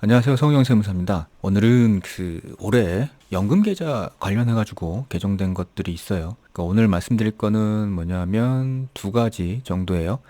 안녕하세요. 성형세무사입니다. 오늘은 그 올해 연금 계좌 관련해 가지고 개정된 것들이 있어요. 그러니까 오늘 말씀드릴 거는 뭐냐면 두 가지 정도예요.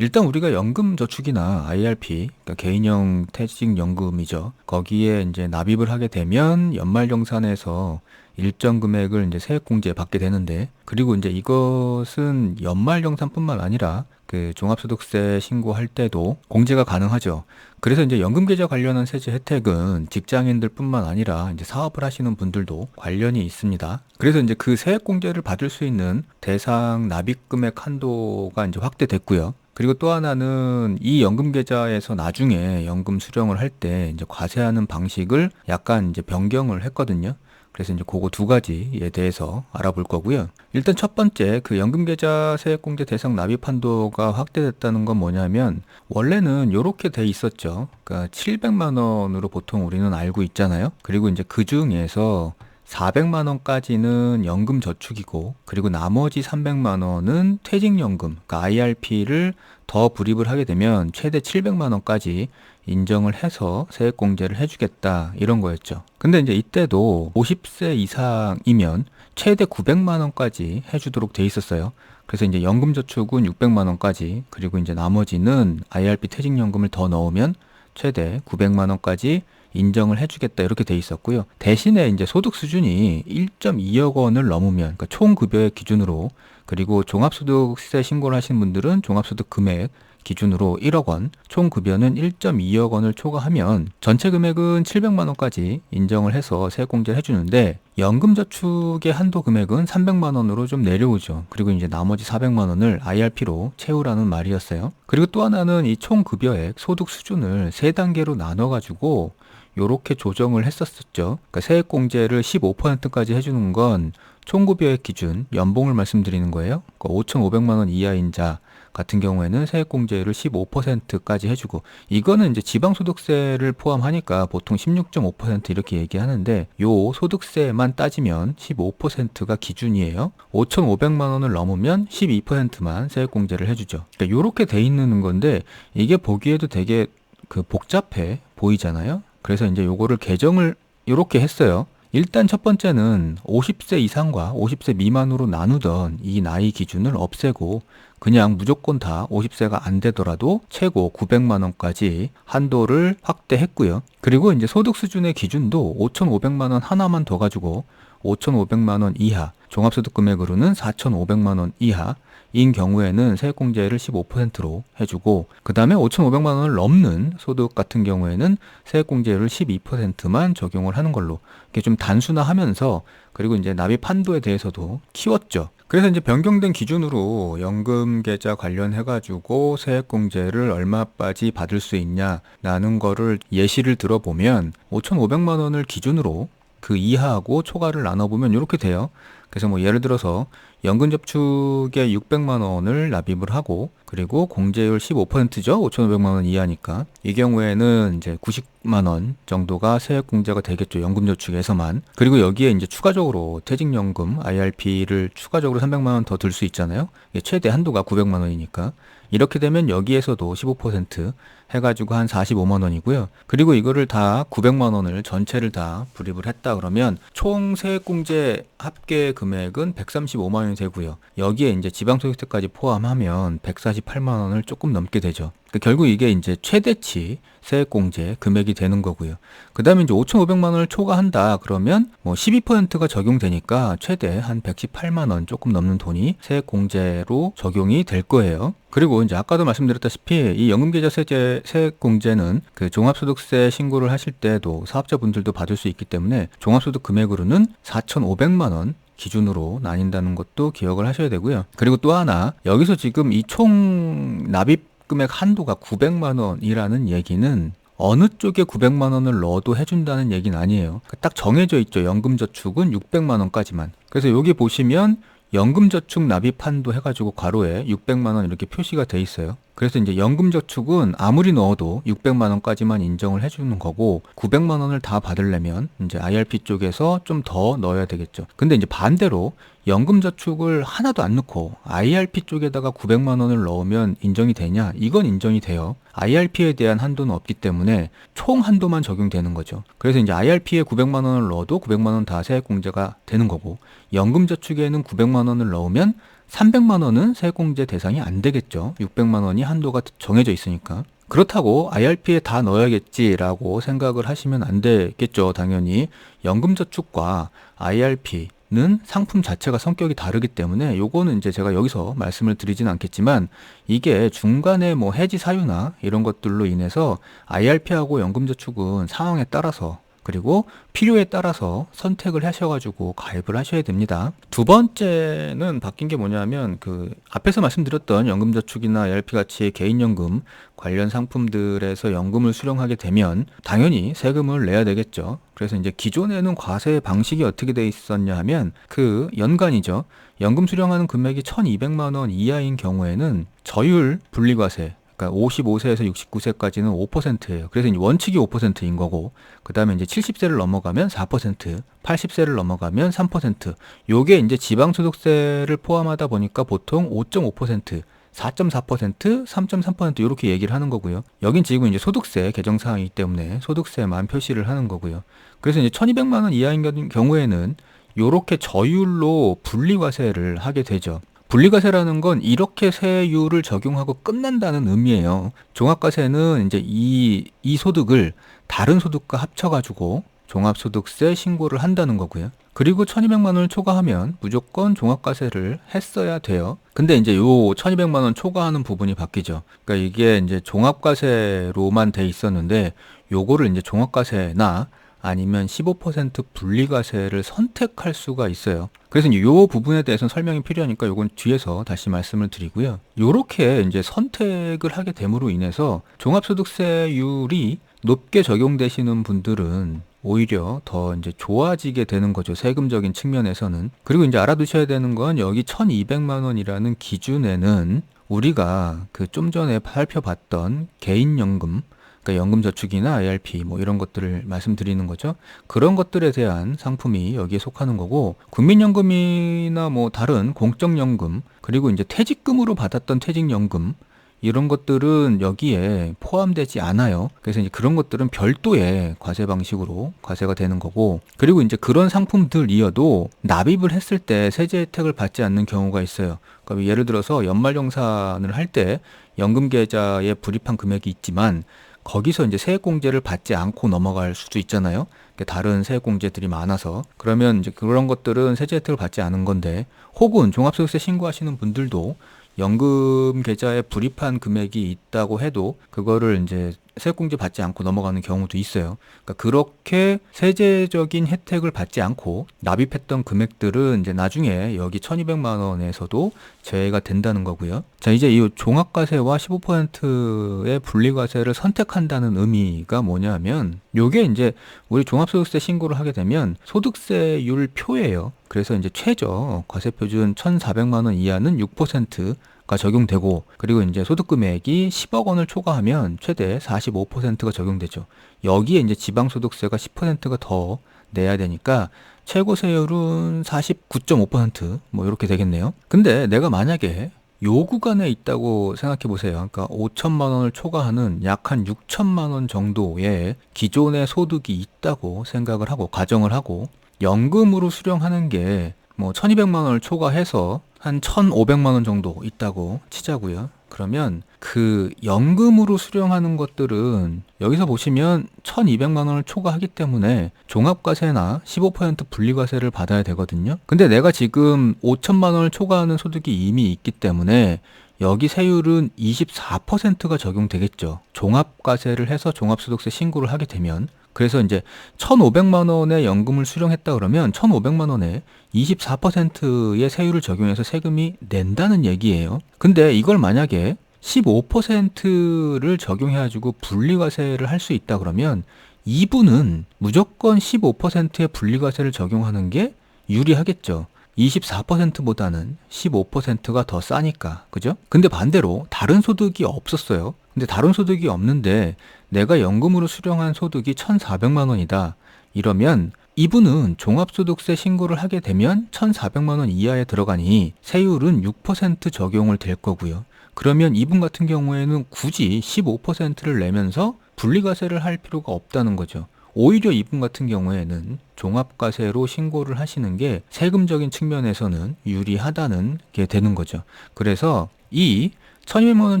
일단 우리가 연금 저축이나 IRP, 그러니까 개인형 퇴직 연금이죠. 거기에 이제 납입을 하게 되면 연말 정산에서 일정 금액을 이제 세액공제 받게 되는데, 그리고 이제 이것은 연말 정산뿐만 아니라 그 종합소득세 신고할 때도 공제가 가능하죠. 그래서 이제 연금 계좌 관련한 세제 혜택은 직장인들뿐만 아니라 이제 사업을 하시는 분들도 관련이 있습니다. 그래서 이제 그 세액 공제를 받을 수 있는 대상 납입금액 한도가 이제 확대됐고요. 그리고 또 하나는 이 연금 계좌에서 나중에 연금 수령을 할 때 이제 과세하는 방식을 약간 이제 변경을 했거든요. 그래서 이제 그거 두 가지에 대해서 알아볼 거고요. 일단 첫 번째 그 연금계좌 세액공제 대상 납입 한도가 확대됐다는 건 뭐냐면 원래는 이렇게 돼 있었죠. 그러니까 700만 원으로 보통 우리는 알고 있잖아요. 그리고 이제 그 중에서 400만 원까지는 연금 저축이고 그리고 나머지 300만 원은 퇴직연금, 그러니까 IRP를 더 불입을 하게 되면 최대 700만 원까지 인정을 해서 세액공제를 해주겠다 이런 거였죠. 근데 이제 이때도 50세 이상이면 최대 900만 원까지 해주도록 돼 있었어요. 그래서 이제 연금저축은 600만 원까지 그리고 이제 나머지는 IRP 퇴직연금을 더 넣으면 최대 900만 원까지 인정을 해주겠다 이렇게 돼 있었고요. 대신에 이제 소득 수준이 1.2억 원을 넘으면 그러니까 총 급여의 기준으로 그리고 종합소득세 신고를 하신 분들은 종합소득 금액 기준으로 1억 원, 총 급여는 1.2억 원을 초과하면 전체 금액은 700만 원까지 인정을 해서 세액공제를 해주는데 연금 저축의 한도 금액은 300만 원으로 좀 내려오죠. 그리고 이제 나머지 400만 원을 IRP로 채우라는 말이었어요. 그리고 또 하나는 이 총 급여액 소득 수준을 세 단계로 나눠 가지고 요렇게 조정을 했었었죠. 그러니까 세액공제를 15%까지 해주는 건 총급여액 기준 연봉을 말씀드리는 거예요. 그러니까 5,500만 원 이하인 자 같은 경우에는 세액공제를 15%까지 해주고 이거는 이제 지방소득세를 포함하니까 보통 16.5% 이렇게 얘기하는데 요 소득세만 따지면 15%가 기준이에요. 5,500만 원을 넘으면 12%만 세액공제를 해주죠. 그러니까 요렇게 돼 있는 건데 이게 보기에도 되게 그 복잡해 보이잖아요. 그래서 이제 요거를 개정을 이렇게 했어요. 일단 첫 번째는 50세 이상과 50세 미만으로 나누던 이 나이 기준을 없애고 그냥 무조건 다 50세가 안 되더라도 최고 900만 원까지 한도를 확대했고요. 그리고 이제 소득 수준의 기준도 5,500만 원 하나만 더 가지고 5,500만 원 이하, 종합소득 금액으로는 4,500만 원 이하, 인 경우에는 세액공제를 15%로 해주고 그 다음에 5,500만 원을 넘는 소득 같은 경우에는 세액공제를 12%만 적용을 하는 걸로 이렇게 좀 단순화하면서 그리고 이제 납입 한도에 대해서도 키웠죠. 그래서 이제 변경된 기준으로 연금 계좌 관련해 가지고 세액공제를 얼마까지 받을 수 있냐라는 거를 예시를 들어보면 5,500만 원을 기준으로 그 이하하고 초과를 나눠보면 이렇게 돼요. 그래서 뭐 예를 들어서 연금 저축에 600만 원을 납입을 하고 그리고 공제율 15%죠. 5,500만 원 이하니까. 이 경우에는 이제 90만 원 정도가 세액 공제가 되겠죠. 연금 저축에서만. 그리고 여기에 이제 추가적으로 퇴직연금 IRP를 추가적으로 300만 원 더 들 수 있잖아요. 최대 한도가 900만 원이니까. 이렇게 되면 여기에서도 15% 해가지고 한 45만 원이고요. 그리고 이거를 다 900만 원을 전체를 다 불입을 했다 그러면 총 세액공제 합계 금액은 135만 원이 되고요. 여기에 이제 지방소득세까지 포함하면 148만 원을 조금 넘게 되죠. 그러니까 결국 이게 이제 최대치 세액공제 금액이 되는 거고요. 그 다음에 이제 5,500만 원을 초과한다 그러면 뭐 12%가 적용되니까 최대 한 118만 원 조금 넘는 돈이 세액공제로 적용이 될 거예요. 그리고 이제 아까도 말씀드렸다시피 이 연금계좌 세제 세액공제는 그 종합소득세 신고를 하실 때도 사업자분들도 받을 수 있기 때문에 종합소득 금액으로는 4,500만 원 기준으로 나뉜다는 것도 기억을 하셔야 되고요. 그리고 또 하나 여기서 지금 이 총 납입 금액 한도가 900만 원이라는 얘기는 어느 쪽에 900만 원을 넣어도 해준다는 얘기는 아니에요. 딱 정해져 있죠. 연금저축은 600만 원까지만. 그래서 여기 보시면 연금저축 납입 한도 해가지고 괄호에 600만 원 이렇게 표시가 돼 있어요. 그래서 이제 연금저축은 아무리 넣어도 600만 원까지만 인정을 해주는 거고 900만 원을 다 받으려면 이제 IRP 쪽에서 좀 더 넣어야 되겠죠. 근데 이제 반대로 연금저축을 하나도 안 넣고 IRP 쪽에다가 900만 원을 넣으면 인정이 되냐? 이건 인정이 돼요. IRP에 대한 한도는 없기 때문에 총 한도만 적용되는 거죠. 그래서 이제 IRP에 900만 원을 넣어도 900만 원 다 세액공제가 되는 거고 연금저축에는 900만 원을 넣으면 300만 원은 세액공제 대상이 안 되겠죠. 600만 원이 한도가 정해져 있으니까. 그렇다고 IRP에 다 넣어야겠지라고 생각을 하시면 안 되겠죠. 당연히 연금저축과 IRP 는 상품 자체가 성격이 다르기 때문에 요거는 이제 제가 여기서 말씀을 드리진 않겠지만 이게 중간에 뭐 해지 사유나 이런 것들로 인해서 IRP하고 연금저축은 상황에 따라서 그리고 필요에 따라서 선택을 하셔가지고 가입을 하셔야 됩니다. 두 번째는 바뀐 게 뭐냐면 그 앞에서 말씀드렸던 연금저축이나 IRP 같이 개인연금 관련 상품들에서 연금을 수령하게 되면 당연히 세금을 내야 되겠죠. 그래서 이제 기존에는 과세 방식이 어떻게 돼 있었냐 하면 그 연간이죠. 연금 수령하는 금액이 1200만 원 이하인 경우에는 저율 분리과세 그러니까 55세에서 69세까지는 5%예요. 그래서 이제 원칙이 5%인 거고, 그 다음에 이제 70세를 넘어가면 4%, 80세를 넘어가면 3%. 요게 이제 지방 소득세를 포함하다 보니까 보통 5.5%, 4.4%, 3.3% 이렇게 얘기를 하는 거고요. 여긴 지금 이제 소득세 개정 사항이기 때문에 소득세만 표시를 하는 거고요. 그래서 이제 1200만 원 이하인 경우에는 요렇게 저율로 분리과세를 하게 되죠. 분리과세라는 건 이렇게 세율을 적용하고 끝난다는 의미예요. 종합과세는 이제 이, 이 소득을 다른 소득과 합쳐가지고 종합소득세 신고를 한다는 거고요. 그리고 1200만 원을 초과하면 무조건 종합과세를 했어야 돼요. 근데 이제 요 1200만 원 초과하는 부분이 바뀌죠. 그러니까 이게 이제 종합과세로만 돼 있었는데 요거를 이제 종합과세나 아니면 15% 분리과세를 선택할 수가 있어요. 그래서 이 부분에 대해서는 설명이 필요하니까 요건 뒤에서 다시 말씀을 드리고요. 요렇게 이제 선택을 하게 됨으로 인해서 종합소득세율이 높게 적용되시는 분들은 오히려 더 이제 좋아지게 되는 거죠. 세금적인 측면에서는. 그리고 이제 알아두셔야 되는 건 여기 1200만 원이라는 기준에는 우리가 그 좀 전에 살펴봤던 개인연금 그러니까 연금저축이나 IRP 뭐 이런 것들을 말씀드리는 거죠. 그런 것들에 대한 상품이 여기에 속하는 거고 국민연금이나 뭐 다른 공적연금 그리고 이제 퇴직금으로 받았던 퇴직연금 이런 것들은 여기에 포함되지 않아요. 그래서 이제 그런 것들은 별도의 과세 방식으로 과세가 되는 거고, 그리고 이제 그런 상품들이어도 납입을 했을 때 세제 혜택을 받지 않는 경우가 있어요. 그러니까 예를 들어서 연말정산을 할 때 연금 계좌에 불입한 금액이 있지만 거기서 이제 세액공제를 받지 않고 넘어갈 수도 있잖아요. 다른 세액공제들이 많아서 그러면 이제 그런 것들은 세제 혜택을 받지 않은 건데 혹은 종합소득세 신고하시는 분들도 연금 계좌에 불입한 금액이 있다고 해도 그거를 이제 세액공제 받지 않고 넘어가는 경우도 있어요. 그러니까 그렇게 세제적인 혜택을 받지 않고 납입했던 금액들은 이제 나중에 여기 1200만 원에서도 제외가 된다는 거고요. 자, 이제 이 종합과세와 15%의 분리과세를 선택한다는 의미가 뭐냐면 요게 이제 우리 종합소득세 신고를 하게 되면 소득세율 표예요. 그래서 이제 최저 과세 표준 1,400만 원 이하는 6% 가 적용되고 그리고 이제 소득 금액이 10억 원을 초과하면 최대 45%가 적용되죠. 여기에 이제 지방 소득세가 10%가 더 내야 되니까 최고 세율은 49.5%뭐 이렇게 되겠네요. 근데 내가 만약에 요 구간에 있다고 생각해 보세요. 그러니까 5천만 원을 초과하는 약 한 6천만 원 정도의 기존의 소득이 있다고 생각을 하고 가정을 하고 연금으로 수령하는 게 뭐 1200만 원을 초과해서 한 1,500만 원 정도 있다고 치자고요. 그러면 그 연금으로 수령하는 것들은 여기서 보시면 1,200만 원을 초과하기 때문에 종합과세나 15% 분리과세를 받아야 되거든요. 근데 내가 지금 5천만 원을 초과하는 소득이 이미 있기 때문에 여기 세율은 24%가 적용되겠죠. 종합과세를 해서 종합소득세 신고를 하게 되면 그래서 이제 1,500만 원의 연금을 수령했다 그러면 1,500만 원에 24%의 세율을 적용해서 세금이 낸다는 얘기예요. 근데 이걸 만약에 15%를 적용해가지고 분리과세를 할 수 있다 그러면 이분은 무조건 15%의 분리과세를 적용하는 게 유리하겠죠. 24%보다는 15%가 더 싸니까. 그죠? 근데 반대로 다른 소득이 없었어요. 근데 다른 소득이 없는데 내가 연금으로 수령한 소득이 1,400만 원이다. 이러면 이분은 종합소득세 신고를 하게 되면 1,400만 원 이하에 들어가니 세율은 6% 적용을 될 거고요. 그러면 이분 같은 경우에는 굳이 15%를 내면서 분리과세를 할 필요가 없다는 거죠. 오히려 이분 같은 경우에는 종합과세로 신고를 하시는 게 세금적인 측면에서는 유리하다는 게 되는 거죠. 그래서 이 1200만 원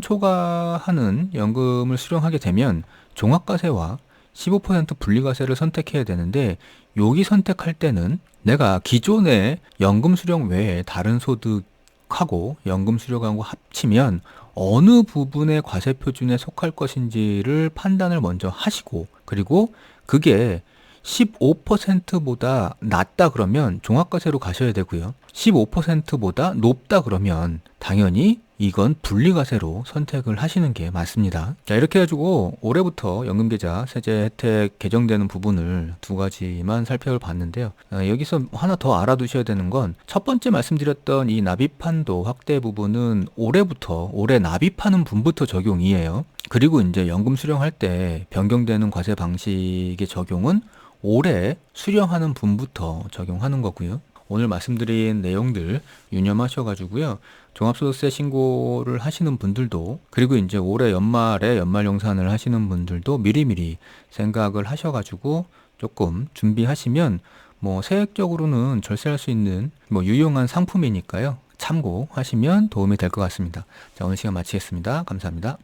초과하는 연금을 수령하게 되면 종합과세와 15% 분리과세를 선택해야 되는데 여기 선택할 때는 내가 기존의 연금 수령 외에 다른 소득하고 연금 수령하고 합치면 어느 부분의 과세 표준에 속할 것인지를 판단을 먼저 하시고 그리고 그게 15%보다 낮다 그러면 종합과세로 가셔야 되고요. 15%보다 높다 그러면 당연히 이건 분리과세로 선택을 하시는 게 맞습니다. 자, 이렇게 해가지고 올해부터 연금계좌 세제 혜택 개정되는 부분을 두 가지만 살펴봤는데요. 어, 여기서 하나 더 알아두셔야 되는 건 첫 번째 말씀드렸던 이 납입한도 확대 부분은 올해부터 올해 납입하는 분부터 적용이에요. 그리고 이제 연금 수령할 때 변경되는 과세 방식의 적용은 올해 수령하는 분부터 적용하는 거고요. 오늘 말씀드린 내용들 유념하셔가지고요. 종합소득세 신고를 하시는 분들도 그리고 이제 올해 연말에 연말용산을 하시는 분들도 미리미리 생각을 하셔가지고 조금 준비하시면 뭐 세액적으로는 절세할 수 있는 뭐 유용한 상품이니까요. 참고하시면 도움이 될 것 같습니다. 자, 오늘 시간 마치겠습니다. 감사합니다.